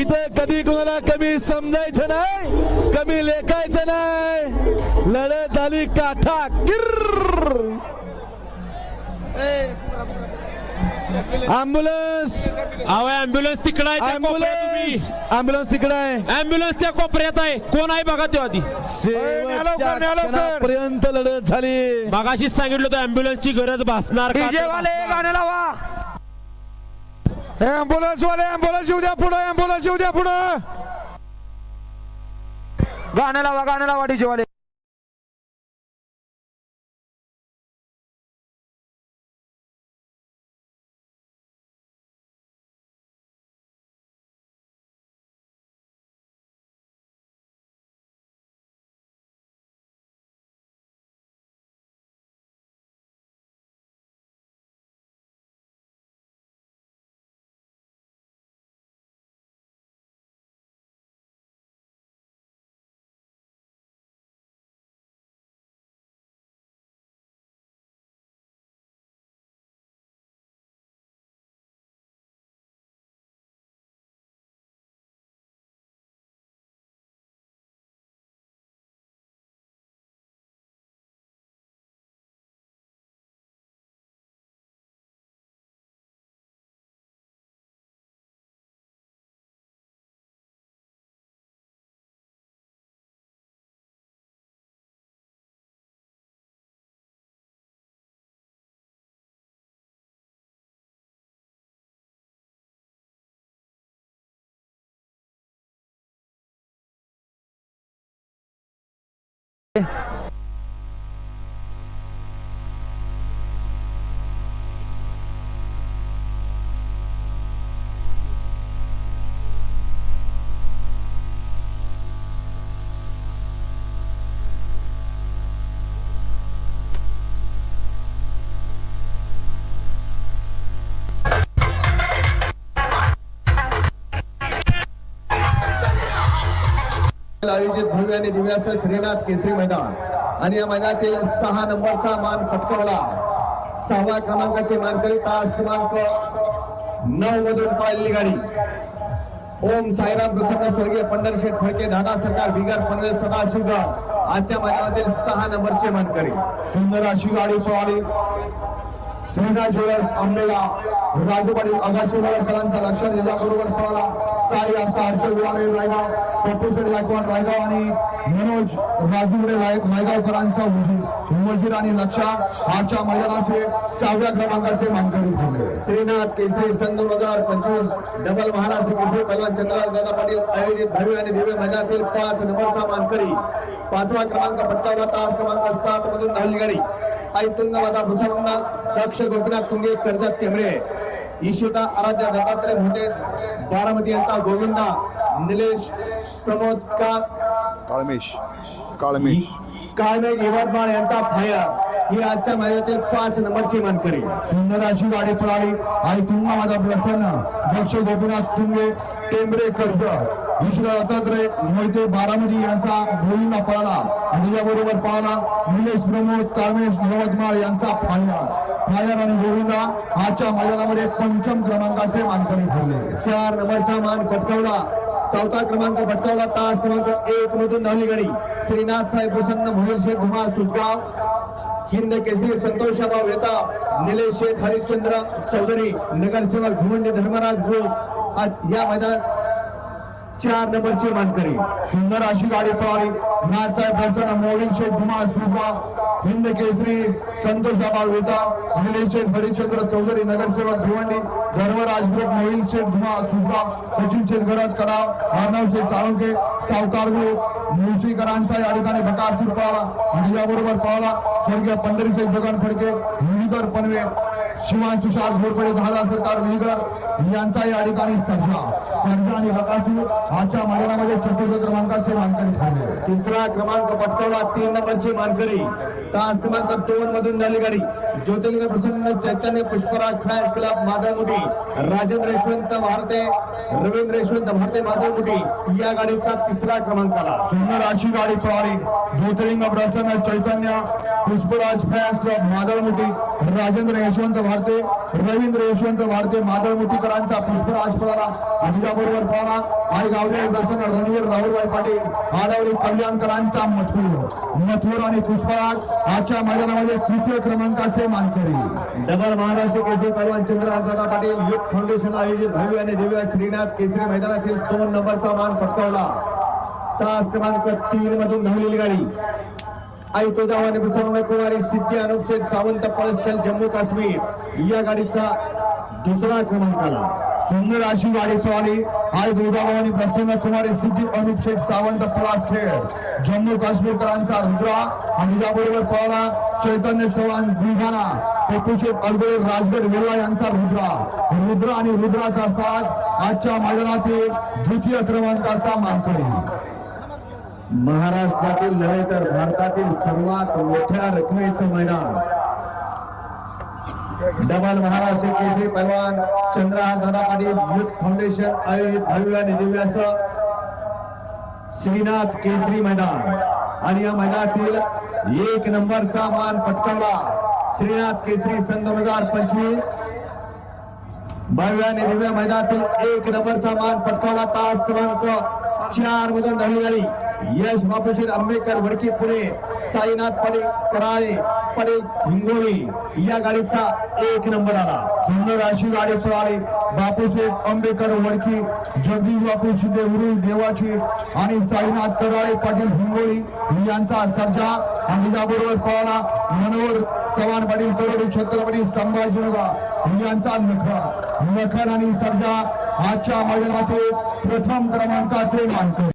इथं कधी कोणाला कमी समजायचं नाही कमी लेखायचं नाही. लढत झाली काठा किर अँब्युलन्स अहो अँब्युलन्स तिकडं आहे त्या कोपऱ्यात तुम्ही. अँब्युलन्स अँब्युलन्स तिकडे आहे. अँब्युलन्स त्या कोपऱ्यात आहे. कोण आहे बघा तो आधी? शेवटच्या क्षणापर्यंत लढत झाली. मगाशीच सांगितलं होतं अँब्युलन्सची गरज भासणार का? डीजे वाले गाणं लावा. अँब्युलन्स वाले अँब्युलन्स येऊ द्या पुढे अँब्युलन्स येऊ द्या पुढे गाणं लावा गाणं लावा डीजे वाले आयोजित भव्य आणि दिव्य असं श्रीनाथ केसरी मैदान. आणि या मैदानातील सहा नंबरचा मान पटकावला. सहाव्या क्रमांकाचे मानकरी तास क्रमांक नऊ मधून पाहिलेली गाडी. ओम साईराम प्रसन्न स्वर्गीय पंढरशेठ फडके दादा सरकार बिगर पनवेल सदाशिवगाव आजच्या मैदानातील सहा नंबरचे मानकरी. सुंदर अशी गाडी पळाली. श्रीनाथ ज्वेलर्स आंबेला राजू पाटील आगाशी वडकरांचा लक्ष दिल्याबरोबर पळाला. साई असता हर्षल विवारे रायगाव पप्पू शेठ गायकवाड रायगाव आणि मनोज राजूगडे राय- रायगावकरांचा वजीर आणि लक्षा आजच्या मैदानाचे सहाव्या क्रमांकाचे मानकरी ठरले. श्रीनाथ केसरी सन दोन हजार पंचवीस डबल महाराष्ट्र केसरी पहलवान चंद्रराज दादा पाटील आयोजित भव्य आणि दिव्य मैदानातील पाच नंबरचा मानकरी. पाचवा क्रमांक पटकावला तास क्रमांक सात मधून धावली गाडी. आई तुंगवादा भुसंना दक्ष गोपीनाथ तुंगे कर्जत केमरे. ईशिता आराध्या दत्तात्रय भोटे बारामती यांचा गोविंदा निलेश प्रमोद का काळमेश काळमेश. काळमेघ यवतमाळ यांचा फायर. ही आजच्या मैदानातील पाच नंबरची मानकरी. सुंदर अशी गाडी पळाली. आणि तुम्हा माझा प्रसन्न दक्ष गोपीनाथ तुंगे टेंबरे कर्जत. विश्व दत्तात्रय मोहिते बारामती यांचा गोविंदा पळाला. आणि त्याच्याबरोबर पळाला निलेश प्रमोद काळमेश यवतमाळ यांचा फायर फायर आणि गोविंदा आजच्या मैदानामध्ये पंचम क्रमांकाचे मानकरी ठरले चार नंबरचा मान पटकावला. चौथा क्रमांक पटकावला. तास क्रमांक एक मधून धावली गाडी. श्रीनाथ साहेब प्रसन्न मोहिल शेख धुमाल सुसगाव हिंद केसरी संतोष भाऊ येता निलेश शेख हरिश्चंद्र चौधरी नगरसेवक भिवंडी धर्मराज ग्रुप या मैदानात चार नंबरची मानकरी सुंदर अशी गाडी पळाली. नाथसाहेब प्रसन्न मोहिल शेठ धुमाळ सुरवा हिंद केसरी संतोष दाबाळ वेता निलेश शेख हरिश्चंद्र चौधरी नगरसेवक भिवंडी धर्मराज ग्रुप मोहिल शेठ धुमाळ सुरवा सचिन शेठ गरज कराव अर्णव शेठ चाळुंके सावकार ग्रुप मुळशीकरांचा या ठिकाणी बकासूर पळाला. आणि याबरोबर पळाला स्वर्गीय पंढरी शेठ जगन फडके मुलीकर पनवे शिवान तुषार घोरपडे दहा सरकार विहिगर यांचा या ठिकाणी सर्जा सर्जा आणि बकासूर आजच्या मैदानामध्ये चतुर्थ क्रमांकाचे मानकरी ठरले. तिसरा क्रमांक पटकावला तीन नंबरची मानकरी. तास क्रमांक दोन मधून झाली गाडी. ज्योतिर्लिंग प्रसन्न चैतन्य पुष्पराज फॅन्स क्लब माधवमुठी राजेंद्र यशवंत भारते रवींद्र यशवंत भारते माधवमुठी या गाडीचा तिसरा क्रमांक आला सुंदर अशी गाडी पळाली. ज्योतिर्लिंग प्रसन्न चैतन्य पुष्पराज फॅन्स क्लब मादळमुठी राजेंद्र यशवंत भारते रवींद्र यशवंत भारते मादळमुठीकरांचा पुष्पराज पळाला आणि पळाला आई गावडे प्रसन्न रणवीर राहुलभाई पाटील आडवळे कल्याणकरांचा मथुर. मथुर आणि पुष्पराज आजच्या मैदानामध्ये तृतीय क्रमांकाचे मानकरी. डबल महाराष्ट्र केसरी पहलवान चंद्रकांतदादा पाटील युथ फाउंडेशन आयोजित भव्य आणि दिव्य श्रीनाथ केसरी मैदानातील दोन नंबरचा मान पटकावला. तास क्रमांक तीन मधून धावलेली गाडी. आई तुळजाभवानी प्रसन्न कुमारी सिद्धी अनुप शेठ सावंत पळसखेल जम्मू काश्मीर. या गाडीचा दुसरा क्रमांक आला. सुंदर अशी गाडी पळाली. आई दुर्गाभवानी प्रसन्न कुमारी सिद्धी अनुप शेठ सावंत पलास खेळ जम्मू काश्मीरकरांचा रुद्रा आणि त्याबरोबर पळाला चैतन्य चव्हाण बुलढाणा. पप्पूशेठ अडगोळे राजगड वेल्ला यांचा रुद्रा. रुद्र आणि रुद्राचा साथ आजच्या मैदानातील द्वितीय क्रमांकाचा मानकरी. महाराष्ट्रातील नव्हे तर भारतातील सर्वात मोठ्या रकमेचं मैदान. डबल महाराष्ट्र केसरी पहलवान चंद्रहार दादा पाटील युथ फाउंडेशन आयोजित भव्य आणि दिव्य असं श्रीनाथ केसरी मैदान. आणि या मैदानातील एक नंबरचा मान पटकावला श्रीनाथ केसरी सन दोन हजार पंचवीस. भव्य आणि दिव्य मैदानातील एक नंबरचा मान पटकावला तास क्रमांक चार मधून धावली गाडी. यश बापूजी आंबेडकर वडकी पुणे साईनाथ पडे कराळे पडेल हिंगोली या गाडीचा एक नंबर आला. सुंदर अशी गाडी पळाली. बापूशेठ आंबेकर वडकी जगदीश बापू शिंदे देवाची आणि साईनाथ कराळे पाटील हिंगोळी यांचा सर्जा आणि त्याबरोबर पळाला. मनोहर चव्हाण पाटील करोडी छत्रपती संभाजीनगर यांचा नखर. नखर आणि सर्जा आजच्या मैदानातील प्रथम क्रमांकाचे मानकर.